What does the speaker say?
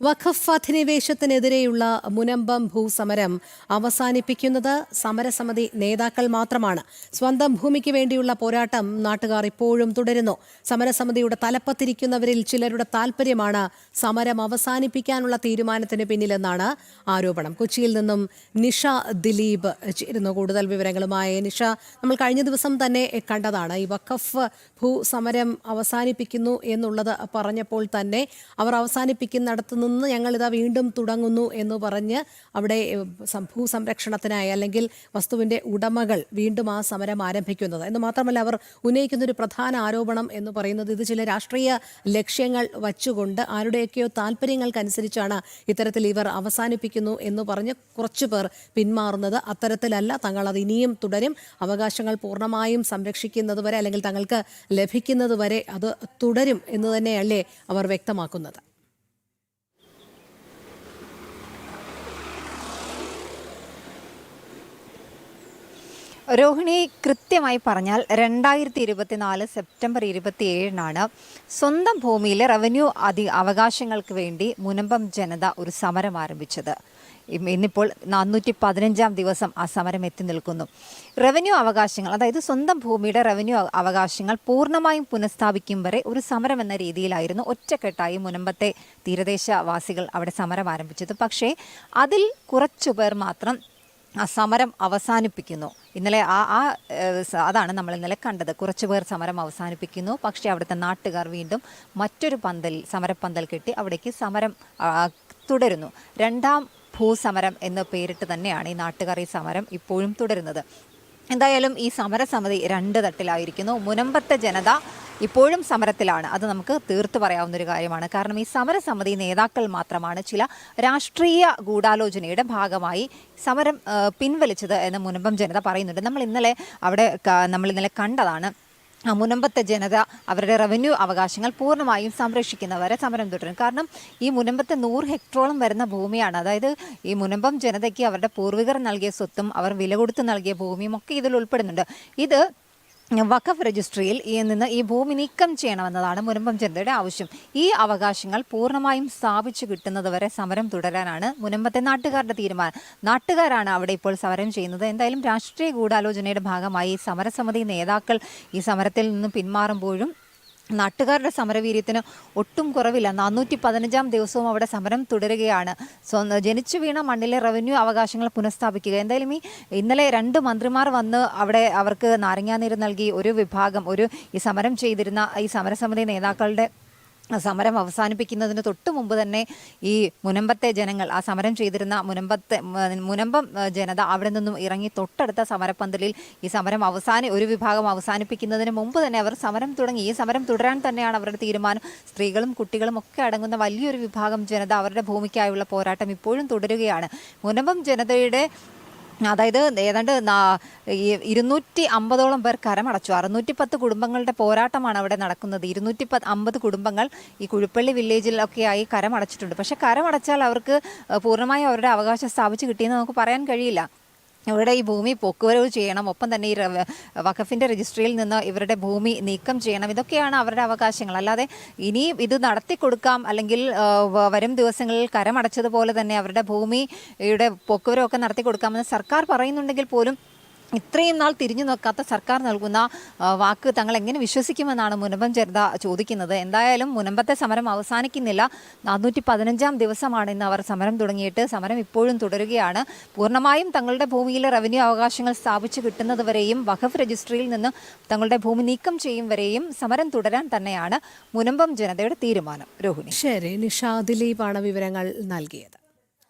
വഖഫ് അധിനിവേശത്തിനെതിരെയുള്ള മുനമ്പം ഭൂസമരം അവസാനിപ്പിക്കുന്നത് സമരസമിതി നേതാക്കൾ മാത്രമാണ്. സ്വന്തം ഭൂമിക്ക് വേണ്ടിയുള്ള പോരാട്ടം നാട്ടുകാർ ഇപ്പോഴും തുടരുന്നു. സമരസമിതിയുടെ തലപ്പത്തിരിക്കുന്നവരിൽ ചിലരുടെ താൽപര്യമാണ് സമരം അവസാനിപ്പിക്കാനുള്ള തീരുമാനത്തിന് പിന്നിലെന്നാണ് ആരോപണം. കൊച്ചിയിൽ നിന്നും നിഷ ദിലീപ് ചേരുന്നു. കൂടുതൽ വിവരങ്ങളുമായി നിഷ നമ്മൾ കഴിഞ്ഞ ദിവസം തന്നെ കണ്ടതാണ്. ഈ വഖഫ് ഭൂസമരം അവസാനിപ്പിക്കുന്നു എന്നുള്ളത് പറഞ്ഞപ്പോൾ തന്നെ അവർ അവസാനിപ്പിക്കുന്നിടത്ത് നിന്ന് ഞങ്ങൾ ഇതാ വീണ്ടും തുടങ്ങുന്നു എന്ന് പറഞ്ഞ് അവിടെ ഭൂസംരക്ഷണത്തിനായി അല്ലെങ്കിൽ വസ്തുവിന്റെ ഉടമകൾ വീണ്ടും ആ സമരം ആരംഭിക്കുന്നത്. എന്ന് മാത്രമല്ല അവർ ഉന്നയിക്കുന്ന ഒരു പ്രധാന ആരോപണം എന്ന് പറയുന്നത് ഇത് ചില രാഷ്ട്രീയ ലക്ഷ്യങ്ങൾ വച്ചുകൊണ്ട് ആരുടെയൊക്കെയോ താല്പര്യങ്ങൾക്കനുസരിച്ചാണ് ഇത്തരത്തിൽ ഇവർ അവസാനിപ്പിക്കുന്നു എന്ന് പറഞ്ഞ് കുറച്ചു പേർ പിന്മാറുന്നത് അത്തരത്തിലല്ല. തങ്ങൾ അത് ഇനിയും തുടരും. അവകാശങ്ങൾ പൂർണമായും സംരക്ഷിക്കുന്നതുവരെ അല്ലെങ്കിൽ തങ്ങൾക്ക് ലഭിക്കുന്നതുവരെ അത് തുടരും എന്ന് തന്നെയല്ലേ അവർ വ്യക്തമാക്കുന്നത്. രോഹിണി കൃത്യമായി പറഞ്ഞാൽ രണ്ടായിരത്തി ഇരുപത്തിനാല് സെപ്റ്റംബർ ഇരുപത്തി ഏഴിനാണ് സ്വന്തം ഭൂമിയിലെ റവന്യൂ അധി അവകാശങ്ങൾക്ക് വേണ്ടി മുനമ്പം ജനത ഒരു സമരം ആരംഭിച്ചത്. ഇന്നിപ്പോൾ നാനൂറ്റി പതിനഞ്ചാം ദിവസം ആ സമരം എത്തി നിൽക്കുന്നു. റവന്യൂ അവകാശങ്ങൾ അതായത് സ്വന്തം ഭൂമിയുടെ റവന്യൂ അവകാശങ്ങൾ പൂർണമായും പുനഃസ്ഥാപിക്കും വരെ ഒരു സമരം എന്ന രീതിയിലായിരുന്നു ഒറ്റക്കെട്ടായി മുനമ്പത്തെ തീരദേശവാസികൾ അവിടെ സമരം ആരംഭിച്ചത്. പക്ഷേ അതിൽ കുറച്ചുപേർ മാത്രം ആ സമരം അവസാനിപ്പിക്കുന്നു. ഇന്നലെ ആ ആ അതാണ് നമ്മൾ ഇന്നലെ കണ്ടത്. കുറച്ചു പേർ സമരം അവസാനിപ്പിക്കുന്നു. പക്ഷേ അവിടുത്തെ നാട്ടുകാർ വീണ്ടും മറ്റൊരു പന്തൽ സമരപ്പന്തൽ കെട്ടി അവിടേക്ക് സമരം തുടരുന്നു. രണ്ടാം ഭൂസമരം എന്ന പേരിട്ട് തന്നെയാണ് ഈ നാട്ടുകാർ ഈ സമരം ഇപ്പോഴും തുടരുന്നത്. എന്തായാലും ഈ സമരസമിതി രണ്ട് തട്ടിലായിരിക്കുന്നു. മുനമ്പത്തെ ജനത ഇപ്പോഴും സമരത്തിലാണ്. അത് നമുക്ക് തീർത്തു പറയാവുന്ന ഒരു കാര്യമാണ്. കാരണം ഈ സമരസമിതി നേതാക്കൾ മാത്രമാണ് ചില രാഷ്ട്രീയ ഗൂഢാലോചനയുടെ ഭാഗമായി സമരം പിൻവലിച്ചത് എന്ന് മുനമ്പം ജനത പറയുന്നുണ്ട്. നമ്മൾ ഇന്നലെ അവിടെ നമ്മൾ ഇന്നലെ കണ്ടതാണ്. മുനമ്പത്തെ ജനത അവരുടെ റവന്യൂ അവകാശങ്ങൾ പൂർണമായും സംരക്ഷിക്കുന്നവരെ സമരം തുടരും. കാരണം ഈ മുനമ്പത്തെ നൂറ് ഹെക്ടറോളം വരുന്ന ഭൂമിയാണ്. അതായത് ഈ മുനമ്പം ജനതയ്ക്ക് അവരുടെ പൂർവികർ നൽകിയ സ്വത്തും അവർ വില കൊടുത്ത് നൽകിയ ഭൂമിയും ഒക്കെ ഇതിൽ ഉൾപ്പെടുന്നുണ്ട്. ഇത് വഖഫ് രജിസ്ട്രിയിൽ നിന്ന് ഈ ഭൂമി നീക്കം ചെയ്യണമെന്നതാണ് മുനമ്പം ജനതയുടെ ആവശ്യം. ഈ അവകാശങ്ങൾ പൂർണമായും സ്ഥാപിച്ചു കിട്ടുന്നതുവരെ സമരം തുടരാനാണ് മുനമ്പത്തെ നാട്ടുകാരുടെ തീരുമാനം. നാട്ടുകാരാണ് അവിടെ ഇപ്പോൾ സമരം ചെയ്യുന്നത്. എന്തായാലും രാഷ്ട്രീയ ഗൂഢാലോചനയുടെ ഭാഗമായി സമരസമിതി നേതാക്കൾ ഈ സമരത്തിൽ നിന്ന് പിന്മാറുമ്പോഴും നാട്ടുകാരുടെ സമരവീര്യത്തിന് ഒട്ടും കുറവില്ല. നാനൂറ്റി പതിനഞ്ചാം ദിവസവും അവിടെ സമരം തുടരുകയാണ്. സോ ജനിച്ചു വീണ മണ്ണിലെ റവന്യൂ അവകാശങ്ങൾ പുനഃസ്ഥാപിക്കുക. എന്തായാലും ഈ ഇന്നലെ രണ്ട് മന്ത്രിമാർ വന്ന് അവിടെ അവർക്ക് നാരങ്ങാനീര് നൽകി ഒരു വിഭാഗം ഒരു ഈ സമരം ചെയ്തിരുന്ന ഈ സമരസമിതി നേതാക്കളുടെ സമരം അവസാനിപ്പിക്കുന്നതിന് തൊട്ട് മുമ്പ് തന്നെ ഈ മുനമ്പത്തെ ജനങ്ങൾ ആ സമരം ചെയ്തിരുന്ന മുനമ്പത്തെ മുനമ്പം ജനത അവിടെ നിന്നും ഇറങ്ങി തൊട്ടടുത്ത സമരപ്പന്തലിൽ ഈ സമരം അവസാന ഒരു വിഭാഗം അവസാനിപ്പിക്കുന്നതിന് മുമ്പ് തന്നെ അവർ സമരം തുടങ്ങി. ഈ സമരം തുടരാൻ തന്നെയാണ് അവരുടെ തീരുമാനം. സ്ത്രീകളും കുട്ടികളും ഒക്കെ അടങ്ങുന്ന വലിയൊരു വിഭാഗം ജനത അവരുടെ ഭൂമിക്കായുള്ള പോരാട്ടം ഇപ്പോഴും തുടരുകയാണ്. മുനമ്പം ജനതയുടെ അതായത് ഏതാണ്ട് ഇരുന്നൂറ്റി അമ്പതോളം പേർ കരമടച്ചു. അറുന്നൂറ്റി പത്ത് കുടുംബങ്ങളുടെ പോരാട്ടമാണ് അവിടെ നടക്കുന്നത്. ഇരുന്നൂറ്റി പത്ത് അമ്പത് കുടുംബങ്ങൾ ഈ കുഴിപ്പള്ളി വില്ലേജിലൊക്കെയായി കരമടച്ചിട്ടുണ്ട്. പക്ഷേ കരമടച്ചാൽ അവർക്ക് പൂർണമായും അവരുടെ അവകാശം സ്ഥാപിച്ച് കിട്ടിയെന്ന് നമുക്ക് പറയാൻ കഴിയില്ല. ഇവരുടെ ഈ ഭൂമി പോക്കുവരവ് ചെയ്യണം ഒപ്പം തന്നെ ഈ വഖഫിന്റെ രജിസ്ട്രിയിൽ നിന്ന് ഇവരുടെ ഭൂമി നീക്കം ചെയ്യണം ഇതൊക്കെയാണ് അവരുടെ അവകാശങ്ങൾ. അല്ലാതെ ഇനി ഇത് നടത്തി കൊടുക്കാം അല്ലെങ്കിൽ വരും ദിവസങ്ങളിൽ കരമടച്ചതുപോലെ തന്നെ അവരുടെ ഭൂമിയുടെ പോക്കുവരവൊക്കെ നടത്തി കൊടുക്കാമെന്ന് സർക്കാർ പറയുന്നുണ്ടെങ്കിൽ പോലും ഇത്രയും നാൾ തിരിഞ്ഞു നോക്കാത്ത സർക്കാർ നൽകുന്ന വാക്ക് തങ്ങൾ എങ്ങനെ വിശ്വസിക്കുമെന്നാണ് മുനമ്പം ജനത ചോദിക്കുന്നത്. എന്തായാലും മുനമ്പത്തെ സമരം അവസാനിക്കുന്നില്ല. നാനൂറ്റി പതിനഞ്ചാം ദിവസമാണ് ഇന്ന് അവർ സമരം തുടങ്ങിയിട്ട്. സമരം ഇപ്പോഴും തുടരുകയാണ്. പൂർണമായും തങ്ങളുടെ ഭൂമിയിലെ റവന്യൂ അവകാശങ്ങൾ സ്ഥാപിച്ചു കിട്ടുന്നതുവരെയും വഖഫ് രജിസ്ട്രിയിൽ നിന്ന് തങ്ങളുടെ ഭൂമി നീക്കം ചെയ്യും വരെയും സമരം തുടരാൻ തന്നെയാണ് മുനമ്പം ജനതയുടെ തീരുമാനം. രോഹിണി. ശരി നിഷാദിലീപാണ് വിവരങ്ങൾ നൽകിയത്.